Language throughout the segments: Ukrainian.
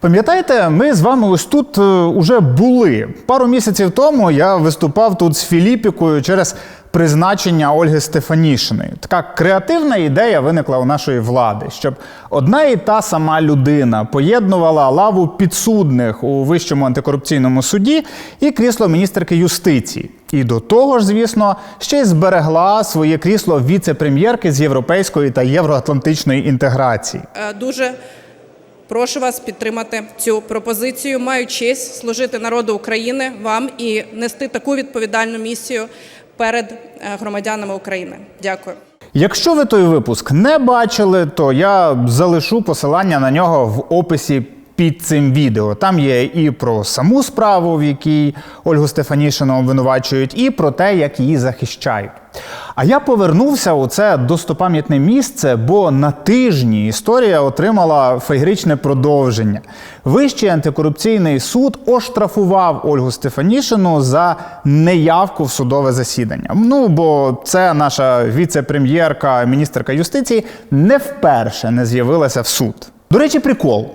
Пам'ятаєте, ми з вами ось тут е, уже були. Пару місяців тому я виступав тут з Філіпікою через призначення Ольги Стефанішиної. Така креативна ідея виникла у нашої влади, щоб одна і та сама людина поєднувала лаву підсудних у вищому антикорупційному суді і крісло міністерки юстиції. І до того ж, звісно, ще й зберегла своє крісло віце-прем'єрки з європейської та євроатлантичної інтеграції. Е, Дуже прошу вас підтримати цю пропозицію. Маю честь служити народу України вам і нести таку відповідальну місію перед е, громадянами України. Дякую. Якщо ви той випуск не бачили, то я залишу посилання на нього в описі під цим відео. Там є і про саму справу, в якій Ольгу Стефанішину обвинувачують, і про те, як її захищають. А я повернувся у це достопам'ятне місце, бо на тижні історія отримала феєричне продовження. Вищий антикорупційний суд оштрафував Ольгу Стефанішину за неявку в судове засідання. Ну бо це наша віце-прем'єрка, міністерка юстиції не вперше не з'явилася в суд. До речі, прикол.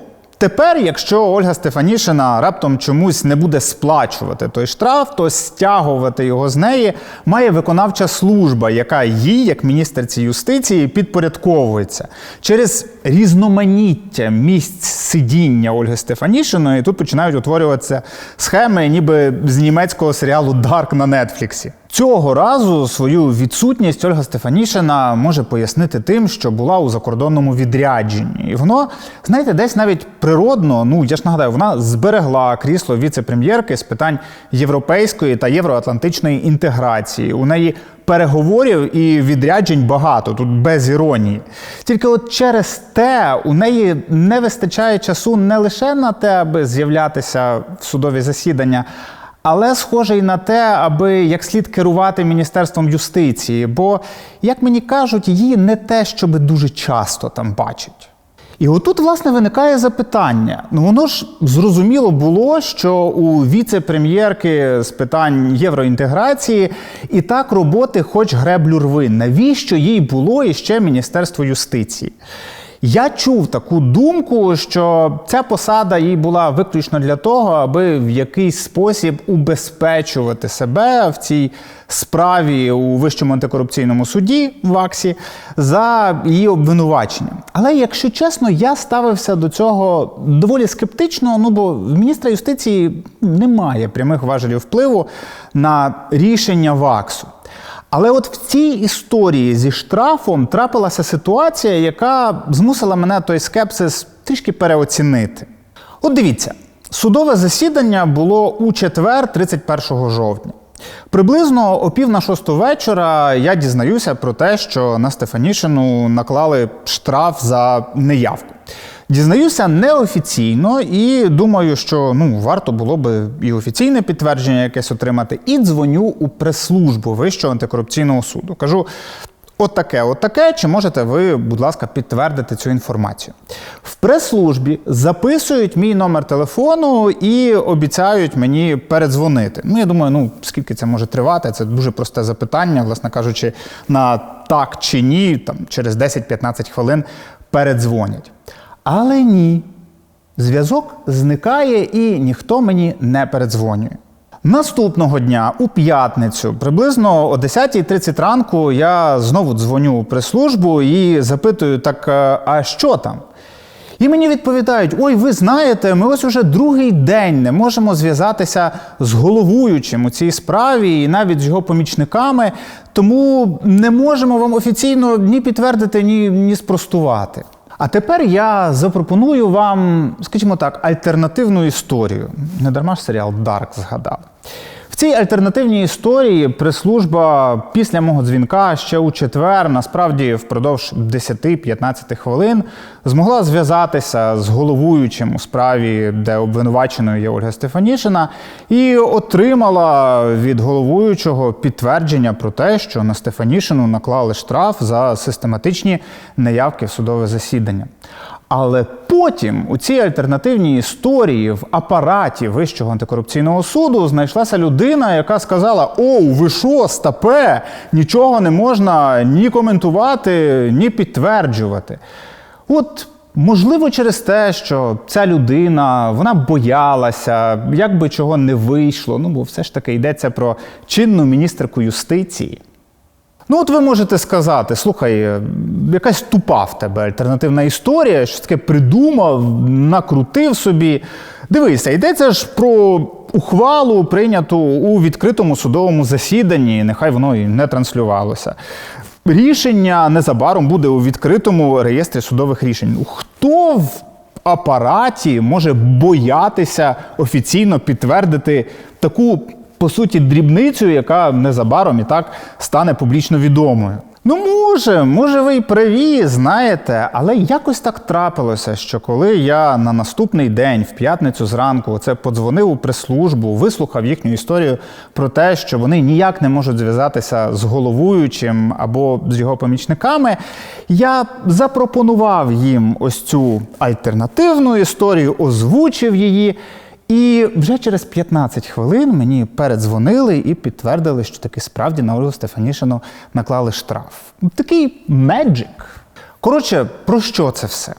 Тепер, якщо Ольга Стефанішина раптом чомусь не буде сплачувати той штраф, то стягувати його з неї має виконавча служба, яка їй, як міністерці юстиції, підпорядковується через різноманіття місць сидіння Ольги Стефанішиної. Тут починають утворюватися схеми, ніби з німецького серіалу Дарк на Нетфліксі. Цього разу свою відсутність Ольга Стефанішина може пояснити тим, що була у закордонному відрядженні. І воно, знаєте, десь навіть природно, ну я ж нагадаю, вона зберегла крісло віце-прем'єрки з питань європейської та євроатлантичної інтеграції. У неї переговорів і відряджень багато, тут без іронії. Тільки от через те у неї не вистачає часу не лише на те, аби з'являтися в судові засідання. Але схоже і на те, аби як слід керувати міністерством юстиції, бо, як мені кажуть, її не те, щоб дуже часто там бачать. І отут, власне, виникає запитання. Ну воно ж зрозуміло було, що у віце-прем'єрки з питань євроінтеграції і так роботи, хоч греблю рви. Навіщо їй було іще Міністерство юстиції? Я чув таку думку, що ця посада їй була виключно для того, аби в якийсь спосіб убезпечувати себе в цій справі у Вищому антикорупційному суді в ВАКСі за її обвинуваченням. Але якщо чесно, я ставився до цього доволі скептично. Ну бо в міністра юстиції немає прямих важелів впливу на рішення ВАКСу. Але от в цій історії зі штрафом трапилася ситуація, яка змусила мене той скепсис трішки переоцінити. От дивіться, судове засідання було у четвер, 31 жовтня. Приблизно о пів на шосту вечора я дізнаюся про те, що на Стефанішину наклали штраф за неявку. Дізнаюся неофіційно і думаю, що ну варто було би і офіційне підтвердження якесь отримати. І дзвоню у прес-службу Вищого антикорупційного суду. Кажу. От таке, от таке, чи можете ви, будь ласка, підтвердити цю інформацію? В прес-службі записують мій номер телефону і обіцяють мені передзвонити. Ну, я думаю, ну скільки це може тривати? Це дуже просте запитання, власне кажучи, на так чи ні, там через 10-15 хвилин передзвонять. Але ні. Зв'язок зникає і ніхто мені не передзвонює. Наступного дня, у п'ятницю, приблизно о 10.30 ранку, я знову дзвоню у прес-службу і запитую: так, е, а що там? І мені відповідають: ой, ви знаєте, ми ось уже другий день не можемо зв'язатися з головуючим у цій справі і навіть з його помічниками, тому не можемо вам офіційно ні підтвердити, ні, ні спростувати. А тепер я запропоную вам, скажімо так, альтернативну історію. Не дарма ж серіал Дарк згадав. В цій альтернативній історії прес-служба після мого дзвінка ще у четвер, насправді впродовж 10-15 хвилин, змогла зв'язатися з головуючим у справі, де обвинуваченою є Ольга Стефанішина, і отримала від головуючого підтвердження про те, що на Стефанішину наклали штраф за систематичні неявки в судове засідання. Але потім у цій альтернативній історії в апараті Вищого антикорупційного суду знайшлася людина, яка сказала: Оу, ви що, стапе, нічого не можна ні коментувати, ні підтверджувати. От Можливо, через те, що ця людина вона боялася, як би чого не вийшло. Ну, бо все ж таки йдеться про чинну міністерку юстиції. Ну, от ви можете сказати: слухай, е, якась тупа в тебе альтернативна історія, що таке придумав, накрутив собі. Дивися, йдеться ж про ухвалу, прийняту у відкритому судовому засіданні, нехай воно і не транслювалося. Рішення незабаром буде у відкритому реєстрі судових рішень. Хто в апараті може боятися офіційно підтвердити таку, по суті, дрібницю, яка незабаром і так стане публічно відомою? Ну, може, може, ви й праві, знаєте, але якось так трапилося, що коли я на наступний день, в п'ятницю зранку, це подзвонив у прес-службу, вислухав їхню історію про те, що вони ніяк не можуть зв'язатися з головуючим або з його помічниками, я запропонував їм ось цю альтернативну історію, озвучив її. І вже через 15 хвилин мені передзвонили і підтвердили, що таки справді на Ольгу Стефанішину наклали штраф. Такий меджик. Коротше, про що це все?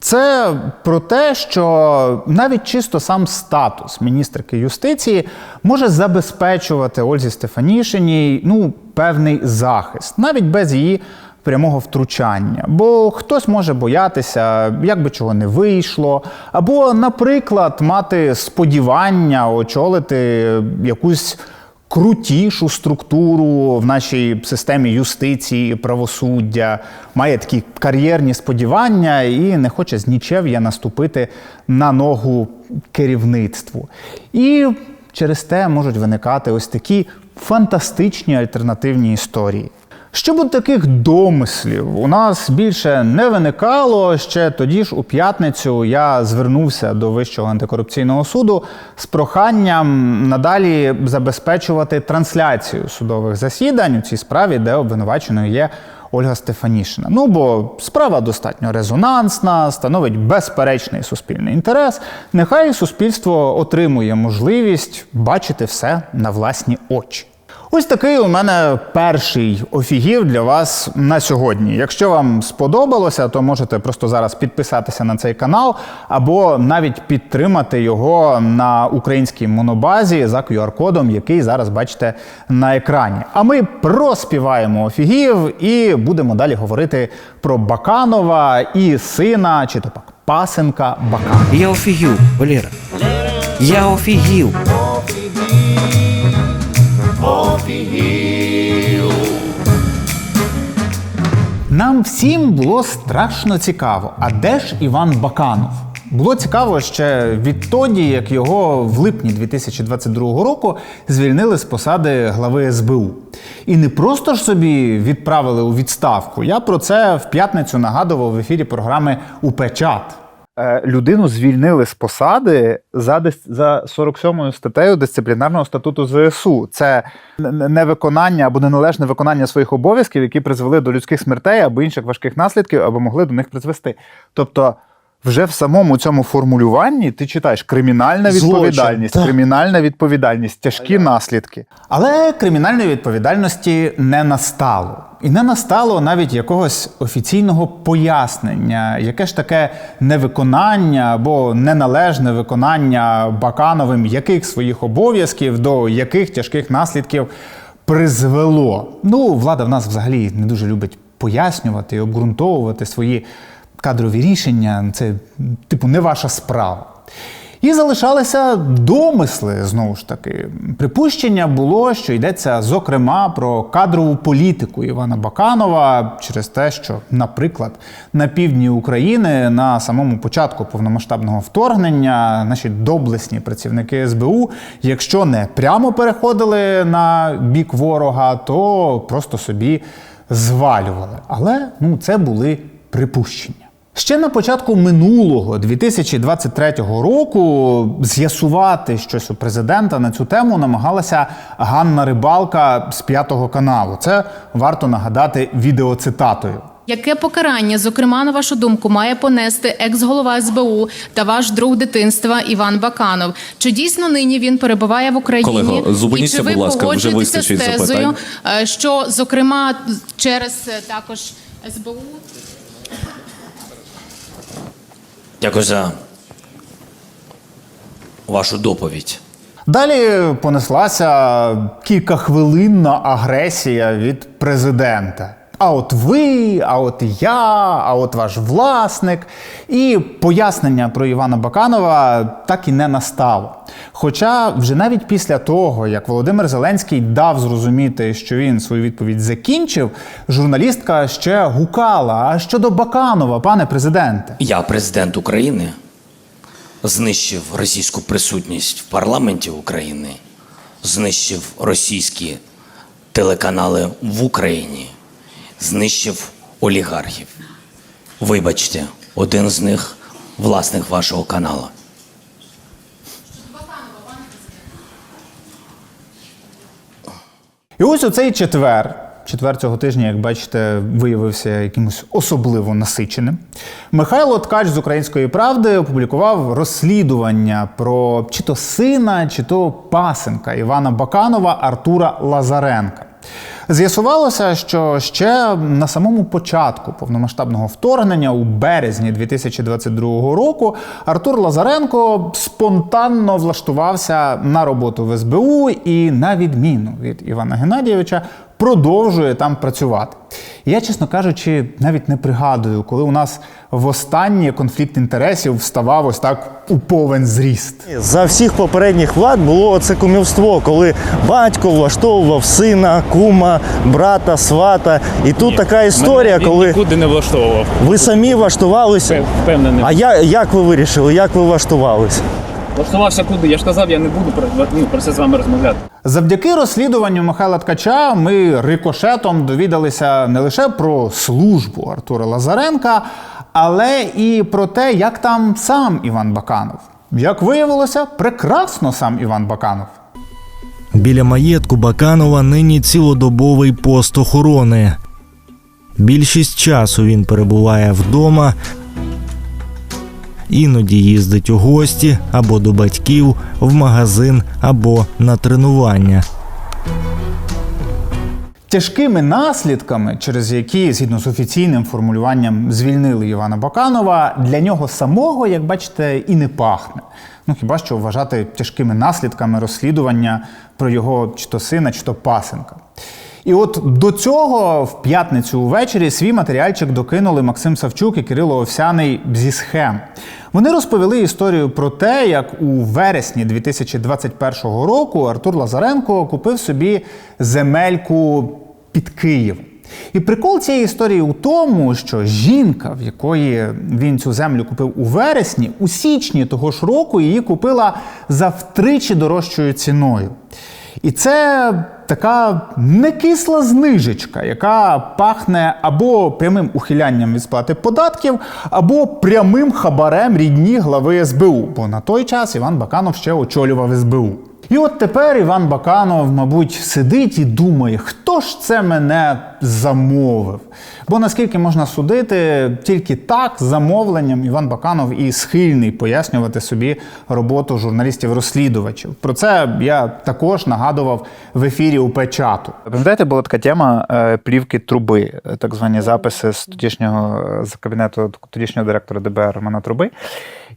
Це про те, що навіть чисто сам статус міністерки юстиції може забезпечувати Ользі Стефанішиній ну, певний захист, навіть без її прямого втручання. Бо хтось може боятися, як би чого не вийшло, або, наприклад, мати сподівання очолити якусь крутішу структуру в нашій системі юстиції, правосуддя, має такі кар'єрні сподівання і не хоче з нічев'я наступити на ногу керівництву. І через те можуть виникати ось такі фантастичні альтернативні історії. Щоб от таких домислів у нас більше не виникало, ще тоді ж у п'ятницю я звернувся до Вищого антикорупційного суду з проханням надалі забезпечувати трансляцію судових засідань у цій справі, де обвинуваченою є Ольга Стефанішина. Ну бо справа достатньо резонансна, становить безперечний суспільний інтерес. Нехай суспільство отримує можливість бачити все на власні очі. Ось такий у мене перший офігів для вас на сьогодні. Якщо вам сподобалося, то можете просто зараз підписатися на цей канал або навіть підтримати його на українській монобазі за QR-кодом, який зараз бачите на екрані. А ми проспіваємо офігів і будемо далі говорити про Баканова і сина, чи то пак пасенка Баканова. Я офігів, Валера. Я офігів. Нам всім було страшно цікаво, а де ж Іван Баканов? Було цікаво ще відтоді, як його в липні 2022 року звільнили з посади глави СБУ. І не просто ж собі відправили у відставку. Я про це в п'ятницю нагадував в ефірі програми УП-чат. Е, Людину звільнили з посади за, за 47 статтею дисциплінарного статуту ЗСУ. Це невиконання або неналежне виконання своїх обов'язків, які призвели до людських смертей або інших важких наслідків, або могли до них призвести. Тобто, вже в самому цьому формулюванні ти читаєш кримінальна Злочин, відповідальність, так. кримінальна відповідальність, тяжкі наслідки. Але кримінальної відповідальності не настало. І не настало навіть якогось офіційного пояснення, яке ж таке невиконання або неналежне виконання Бакановим яких своїх обов'язків, до яких тяжких наслідків призвело. Ну, влада в нас взагалі не дуже любить пояснювати і обґрунтовувати свої кадрові рішення. Це, типу, не ваша справа. І залишалися домисли знову ж таки. Припущення було, що йдеться зокрема про кадрову політику Івана Баканова через те, що, наприклад, на півдні України на самому початку повномасштабного вторгнення наші доблесні працівники СБУ, якщо не прямо переходили на бік ворога, то просто собі звалювали. Але ну, це були припущення. Ще на початку минулого 2023 року з'ясувати щось у президента на цю тему намагалася Ганна Рибалка з п'ятого каналу. Це варто нагадати відеоцитатою. Яке покарання, зокрема, на вашу думку, має понести екс-голова СБУ та ваш друг дитинства Іван Баканов? Чи дійсно нині він перебуває в Україні? Колего, зупиніться, І чи ви будь ласка, вже погоджуєтеся з вистачить тезою, запитань. е, що зокрема через е, також СБУ Дякую за вашу доповідь. Далі понеслася кількахвилинна агресія від президента. А от ви, а от я, а от ваш власник. І пояснення про Івана Баканова так і не настало. Хоча вже навіть після того, як Володимир Зеленський дав зрозуміти, що він свою відповідь закінчив, журналістка ще гукала: А щодо Баканова, пане президенте. Я, президент України, знищив російську присутність в парламенті України, знищив російські телеканали в Україні, знищив олігархів. Вибачте, один з них власник вашого каналу. І ось у цей четвер, четвер цього тижня, як бачите, виявився якимось особливо насиченим. Михайло Ткач з української правди опублікував розслідування про чи то сина, чи то пасенка Івана Баканова Артура Лазаренка. З'ясувалося, що ще на самому початку повномасштабного вторгнення, у березні 2022 року, Артур Лазаренко спонтанно влаштувався на роботу в СБУ і, на відміну від Івана Геннадійовича, продовжує там працювати. Я, чесно кажучи, навіть не пригадую, коли у нас востаннє конфлікт інтересів вставав ось так у повен зріст. За всіх попередніх влад було це кумівство, коли батько влаштовував сина, кума, брата, свата. І тут така історія, Мене він коли нікуди не влаштовував. ви самі влаштувалися. Пев- Впевнений. А я, як ви вирішили, як ви влаштувалися? Влаштувався куди? Я ж казав, я не буду про, ну, про це з вами розмовляти. Завдяки розслідуванню Михайла Ткача ми рикошетом довідалися не лише про службу Артура Лазаренка, але і про те, як там сам Іван Баканов. Як виявилося, прекрасно сам Іван Баканов. Біля маєтку Баканова нині цілодобовий пост охорони. Більшість часу він перебуває вдома, іноді їздить у гості або до батьків, в магазин або на тренування. Тяжкими наслідками, через які, згідно з офіційним формулюванням, звільнили Івана Баканова, для нього самого, як бачите, і не пахне. Ну хіба що вважати тяжкими наслідками розслідування про його чи то сина, чи то пасенка. І от до цього в п'ятницю увечері свій матеріальчик докинули Максим Савчук і Кирило Овсяний зі схем. Вони розповіли історію про те, як у вересні 2021 року Артур Лазаренко купив собі земельку під Києвом. І прикол цієї історії у тому, що жінка, в якої він цю землю купив у вересні, у січні того ж року її купила за втричі дорожчою ціною. І це така некисла знижечка, яка пахне або прямим ухилянням від сплати податків, або прямим хабарем рідні глави СБУ. Бо на той час Іван Баканов ще очолював СБУ. І от тепер Іван Баканов, мабуть, сидить і думає, хто ж це мене замовив. Бо наскільки можна судити, тільки так замовленням Іван Баканов і схильний пояснювати собі роботу журналістів-розслідувачів. Про це я також нагадував в ефірі у Печату. Пам'ятаєте, була така тема е, плівки труби, так звані записи з тодішнього е, з кабінету тодішнього директора ДБР Романа Труби.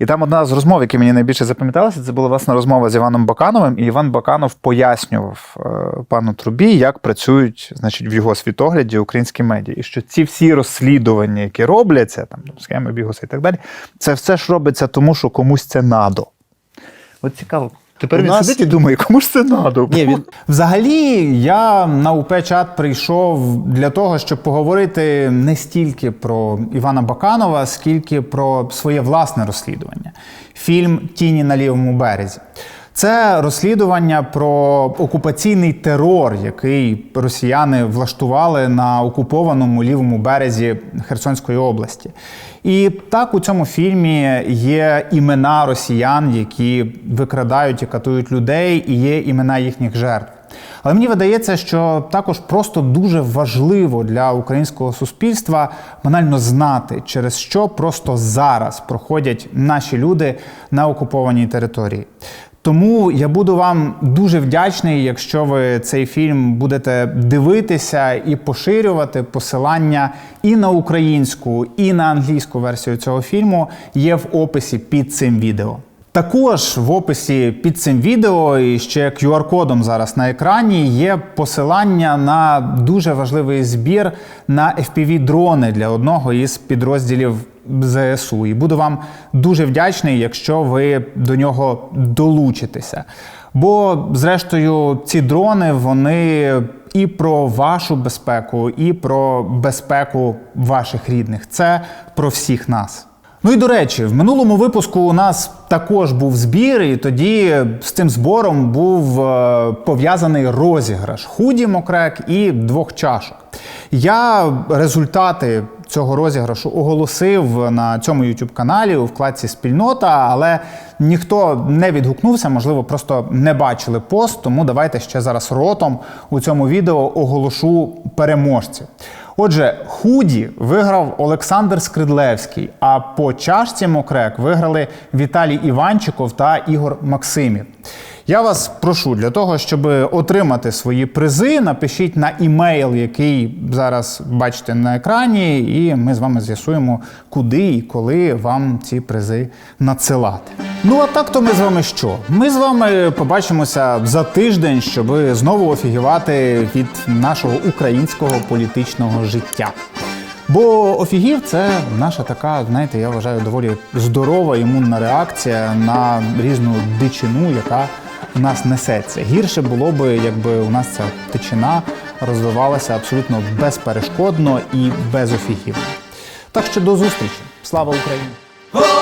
І там одна з розмов, які мені найбільше запам'яталася, це була власне розмова з Іваном Бакановим. І Іван Баканов пояснював е, пану Трубі, як працюють, значить, в його світогляді українські медіа. І що ці всі розслідування, які робляться, там схеми бігуси і так далі, це все ж робиться тому, що комусь це надо. От цікаво. Тепер У він нас- сидить і думає, кому ж це надо? Ні, він- Взагалі, я на УП чат прийшов для того, щоб поговорити не стільки про Івана Баканова, скільки про своє власне розслідування. Фільм Тіні на лівому березі. Це розслідування про окупаційний терор, який росіяни влаштували на окупованому лівому березі Херсонської області. І так у цьому фільмі є імена росіян, які викрадають і катують людей, і є імена їхніх жертв. Але мені видається, що також просто дуже важливо для українського суспільства банально знати, через що просто зараз проходять наші люди на окупованій території. Тому я буду вам дуже вдячний, якщо ви цей фільм будете дивитися і поширювати посилання і на українську, і на англійську версію цього фільму є в описі під цим відео. Також в описі під цим відео і ще QR-кодом зараз на екрані є посилання на дуже важливий збір на FPV-дрони для одного із підрозділів ЗСУ. І буду вам дуже вдячний, якщо ви до нього долучитеся. Бо, зрештою, ці дрони вони і про вашу безпеку, і про безпеку ваших рідних. Це про всіх нас. Ну і до речі, в минулому випуску у нас також був збір, і тоді з цим збором був е, пов'язаний розіграш худі Мокрек і двох чашок. Я результати цього розіграшу оголосив на цьому youtube каналі у вкладці Спільнота, але ніхто не відгукнувся, можливо, просто не бачили пост. Тому давайте ще зараз ротом у цьому відео оголошу переможців. Отже, худі виграв Олександр Скридлевський, а по чашці Мокрек виграли Віталій Іванчиков та Ігор Максимів. Я вас прошу для того, щоб отримати свої призи, напишіть на імейл, який зараз бачите на екрані, і ми з вами з'ясуємо, куди і коли вам ці призи надсилати. Ну а так то ми з вами що? Ми з вами побачимося за тиждень, щоб знову офігівати від нашого українського політичного життя. Бо офігів це наша така, знаєте, я вважаю, доволі здорова імунна реакція на різну дичину, яка у нас несеться. Гірше було би, якби у нас ця дичина розвивалася абсолютно безперешкодно і без офігів. Так що до зустрічі. Слава Україні!